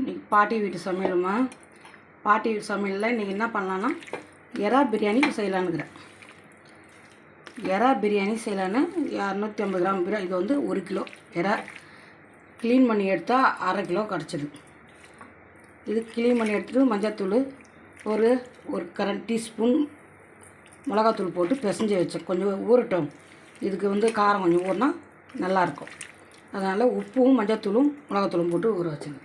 இன்றைக்கி பாட்டி வீட்டு சமையலுமா? பாட்டி வீட்டு சமையலில் இன்றைக்கி என்ன பண்ணலான்னா எறா பிரியாணி செய்யலான்னுக்கிறேன். எறா பிரியாணி செய்யலான்னு இரநூத்தி ஐம்பது கிராம் பிரியாணி இது வந்து ஒரு கிலோ எறா க்ளீன் பண்ணி எடுத்தால் அரை கிலோ கிடச்சிது இது க்ளீன் பண்ணி எடுத்துட்டு மஞ்சள்தூள் ஒரு ஒரு கரண்ட் டீஸ்பூன் மிளகாத்தூள் போட்டு பிசைஞ்சு வச்சேன் கொஞ்சம் ஊறட்டும். இதுக்கு வந்து காரம் கொஞ்சம் ஊறினா நல்லாயிருக்கும் அதனால் உப்பும் மஞ்சள்தூளும் மிளகாத்தூளும் போட்டு ஊற வச்சுங்க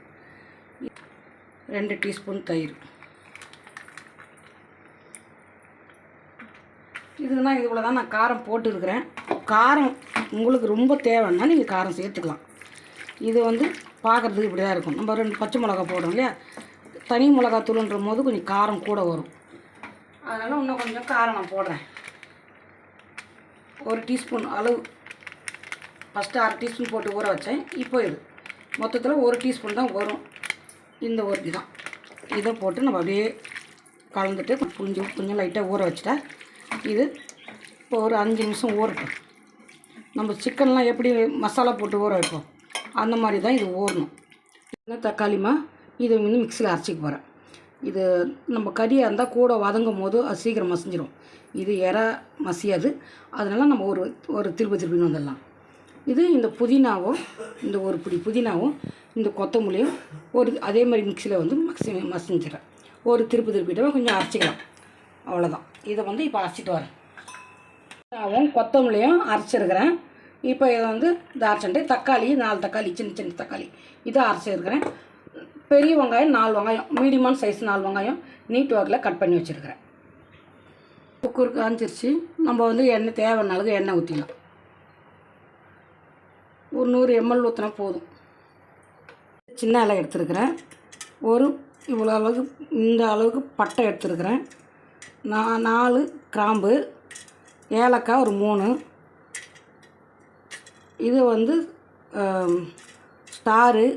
ரெண்டு டீஸ்பூன் தயிர். இதுனா இதுக்குள்ள தான் நான் காரம் போட்டுருக்கிறேன். காரம் உங்களுக்கு ரொம்ப தேவைன்னா நீங்கள் காரம் சேர்த்துக்கலாம். இது வந்து பார்க்குறதுக்கு இப்படி தான் இருக்கும். நம்ம ரெண்டு பச்சை மிளகா போடுறோம் இல்லையா? தனி மிளகாத்தூளுன்ற போது கொஞ்சம் காரம் கூட வரும். அதனால் இன்னும் கொஞ்சம் காரம் நான் போடுறேன். ஒரு டீஸ்பூன் அளவு ஃபஸ்ட்டு அரை டீஸ்பூன் போட்டு ஊற வச்சேன். இப்போ இது. மொத்தத்தில் ஒரு டீஸ்பூன் தான் வரும். இந்த ஒரு தான். இதை போட்டு நம்ம அப்படியே கலந்துட்டு கொஞ்சம் கொஞ்சம் லைட்டாக ஊற வச்சுட்டா இது இப்போ ஒரு அஞ்சு நிமிஷம் ஊறட்டும். நம்ம சிக்கன்லாம் எப்படி மசாலா போட்டு ஊற வைப்போம்? அந்த மாதிரி தான் இது ஊறணும். இல்லை தக்காளிமா இதை வந்து மிக்சியில் அரைச்சிக்க போகிறேன் இது நம்ம கறியாக இருந்தால் கூட வதங்கும் போது அது சீக்கிரம் மசிஞ்சிடும் இது இற மசியாது. அதனால் நம்ம ஒரு ஒரு திருப்பி திருப்பின்னு வந்துடலாம். இது இந்த புதினாவும் இந்த ஒரு பிடி புதினாவும் இந்த கொத்தமல்லியும் ஒரு அதே மாதிரி மிக்சியில் வந்து மசி மசிஞ்சிடறேன் ஒரு திருப்பி திருப்பிட்டு கொஞ்சம் அரைச்சிக்கலாம். அவ்வளோதான் இதை வந்து இப்போ அரைச்சிட்டு வரேன். புதினாவும் கொத்தமல்லியும் அரைச்சிருக்கிறேன். இப்போ இதை வந்து இந்த தக்காளி நாலு தக்காளி சின்ன சின்ன தக்காளி. இதை அரைச்சிருக்கிறேன். பெரிய வெங்காயம் நாலு வெங்காயம். மீடியமான சைஸ் நாலு வெங்காயம். நீட் ஒர்க்கில் கட் பண்ணி வச்சுருக்கிறேன். குக்கருக்கு அரைஞ்சிருச்சு. நம்ம வந்து எண்ணெய் தேவையான அளவுக்கு எண்ணெய் ஊற்றிக்கலாம் ஒரு நூறு எம்எல் ஊற்றினா போதும். சின்ன இலை எடுத்துருக்கிறேன். ஒரு இவ்வளோ அளவுக்கு இந்த அளவுக்கு பட்டை எடுத்துருக்கிறேன். நான் நாலு கிராம்பு ஏலக்காய் ஒரு மூணு. இது வந்து ஸ்டாரு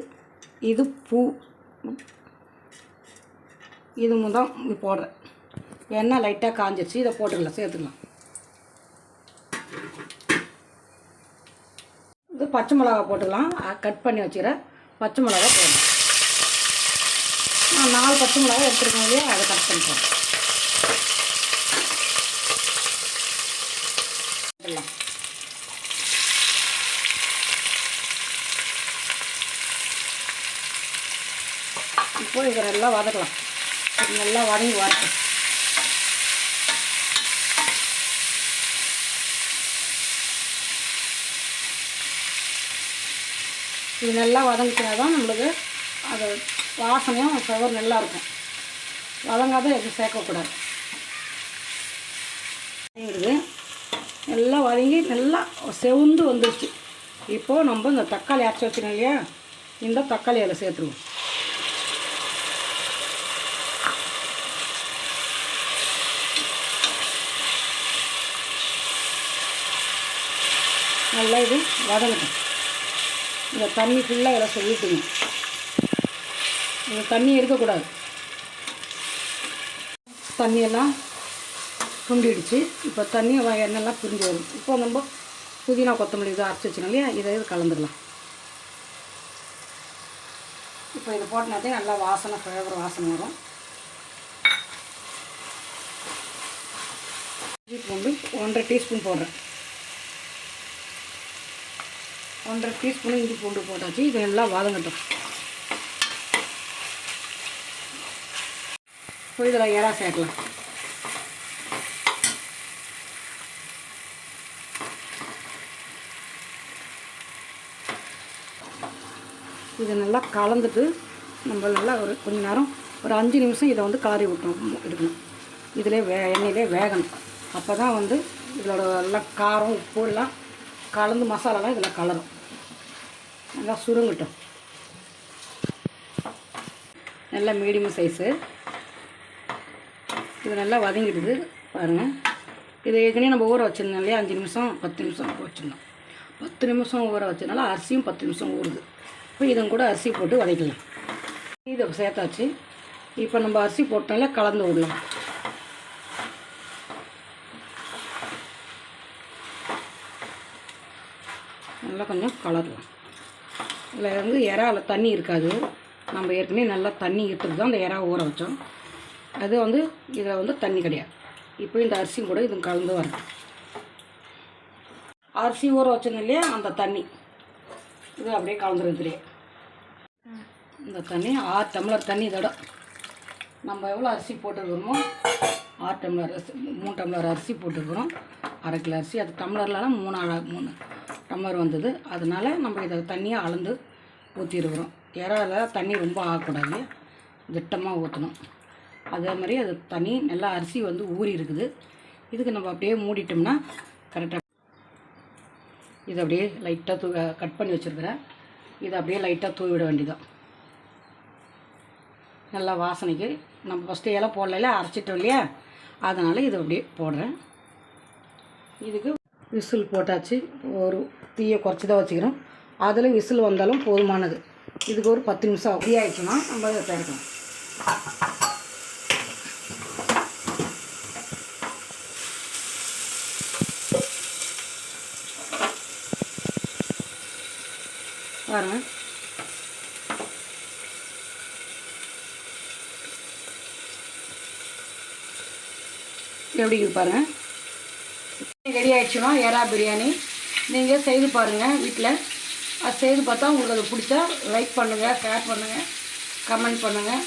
இது பூ. இது தான் போடுறேன். எண்ணெய் லைட்டாக காஞ்சிருச்சு இதை போட்டுக்கலாம் சேர்த்துக்கலாம். பச்சை மிளகா போட்டுக்கலாம். கட் பண்ணி வச்சுக்கிறேன். பச்சை மிளகா போடணும். நான் நாலு பச்சை மிளகா எடுத்துருக்கோம் இல்லையா? அதை கட் பண்ணிக்கலாம். இப்போ இதை நல்லா வதக்கலாம். நல்லா வதங்கி வரட்டும். இது நல்லா வதங்கினா தான் நம்மளுக்கு அது வாசனையும் ஃப்ளவர் நல்லாயிருக்கும். வதங்காத எதுவும் சேர்க்கக்கூடாது. வதங்கிடுது. நல்லா வதங்கி நல்லா செவுந்து வந்துருச்சு. இப்போது நம்ம இந்த தக்காளி அரைச்சி வச்சுக்கோம் இல்லையா? இந்த தக்காளி அதில் சேர்த்துருவோம். நல்லா இது வதங்கட்டும். இந்த தண்ணி ஃபுல்லாக இதில் சொல்லிட்டுங்க. இந்த தண்ணி இருக்கக்கூடாது. தண்ணியெல்லாம் துண்டிடுச்சு இப்போ தண்ணியை வ- எண்ணெய்லாம் பிரிஞ்சு வரும். இப்போ நம்ம புதினா கொத்தமல்லி இதை அரைச்சி வச்சுக்கோங்க இல்லையா? இதை இது கலந்துடலாம். இப்போ இதை போட்டனாதே நல்லா வாசனை ஃப்ளேவர் வாசனை வரும். பூண்டு ஒன்றரை டீஸ்பூன் போடுறேன். ஒன்றரை டீஸ்பூன் இஞ்சி பூண்டு போட்டாச்சு இது நல்லா வதங்கட்டும். இப்போ இதில் இறா சேர்க்கலாம். இதை நல்லா கலந்துட்டு நம்ம நல்லா ஒரு கொஞ்ச நேரம் ஒரு அஞ்சு நிமிஷம் இதை வந்து காரி விட்டணும் இருக்கணும் இதிலே வே எண்ணெயிலே வேகணும். அப்போ தான் வந்து இதோட எல்லாம் காரம் உப்பு எல்லாம் கலந்து மசாலாலாம் இதில் கலரும். நல்லா சுருங்கட்டும். நல்லா மீடியம் சைஸு இது நல்லா வதங்கிடுது பாருங்கள் இது ஏற்கனவே நம்ம ஊற வச்சிருந்தோம் இல்லையா? அஞ்சு நிமிஷம் பத்து நிமிஷம் ஊற வச்சிருந்தோம். பத்து நிமிஷம் ஊற வச்சதுனால அரிசியும் பத்து நிமிஷம் ஊறுது. இப்போ இதன் கூட அரிசி போட்டு வதக்கலாம். இதை சேர்த்தாச்சு. இப்போ நம்ம அரிசி போட்டோம்ல கலந்து விடலாம் நல்லா கொஞ்சம் கலரலாம். இதில் வந்து இறாவில் தண்ணி இருக்காது. நம்ம ஏற்கனவே நல்லா தண்ணி எடுத்துட்டு தான் அந்த இறா ஊற வச்சோம். அது வந்து இதில் வந்து தண்ணி கிடையாது. இப்போ இந்த அரிசியும் கூட இது கலந்து வரும் அரிசி ஊற வச்சோங்க இல்லையா? அந்த தண்ணி. இது அப்படியே கலந்துருந்ததுலேயே இந்த தண்ணி ஆறு டம்ளர் தண்ணி இதோட. நம்ம எவ்வளோ அரிசி போட்டுருக்கிறோமோ ஆறு டம்ளர் அரிசி மூணு டம்ளர் அரிசி போட்டுருக்குறோம். அரை கிலோ அரிசி. அது டம்ளர்லாம் மூணு மூணு. டம்ளர் வந்தது. அதனால நம்ம இதை தண்ணியை அளந்து ஊற்றிருக்கிறோம் இறால தண்ணி ரொம்ப ஆகக்கூடாது. திட்டமாக ஊற்றணும் அதே மாதிரி அது தண்ணி நல்லா அரிசி வந்து ஊறி இருக்குது. இதுக்கு நம்ம அப்படியே மூடிட்டோம்னா கரெக்டாக இதை அப்படியே லைட்டாக தூ கட் பண்ணி வச்சுருக்கிறேன். இதை அப்படியே லைட்டாக தூவிட வேண்டியதான் நல்லா வாசனைக்கு நம்ம ஃபஸ்ட்டு இலை போடல அரைச்சிட்டோம் இல்லையா? அதனால் இதை அப்படியே போடுறேன். இதுக்கு விசில் போட்டாச்சு. ஒரு தீயை குறைச்சி தான் வச்சுக்கிறோம். அதில் விசில் வந்தாலும் போதுமானது. இதுக்கு ஒரு பத்து நிமிஷம் ஃப்ரீ ஆகிடுச்சுன்னா நம்ம அதை திறக்கலாம் பாருங்கள் எப்படி இருக்கு பாருங்கள் ரெடி ஆயிடுச்சுன்னா எறா பிரியாணி. நீங்கள் செய்து பாருங்கள் வீட்டில் அது செய்து பார்த்தா உங்களுக்கு அது பிடிச்சா லைக் பண்ணுங்கள் ஷேர் பண்ணுங்கள் கமெண்ட் பண்ணுங்கள்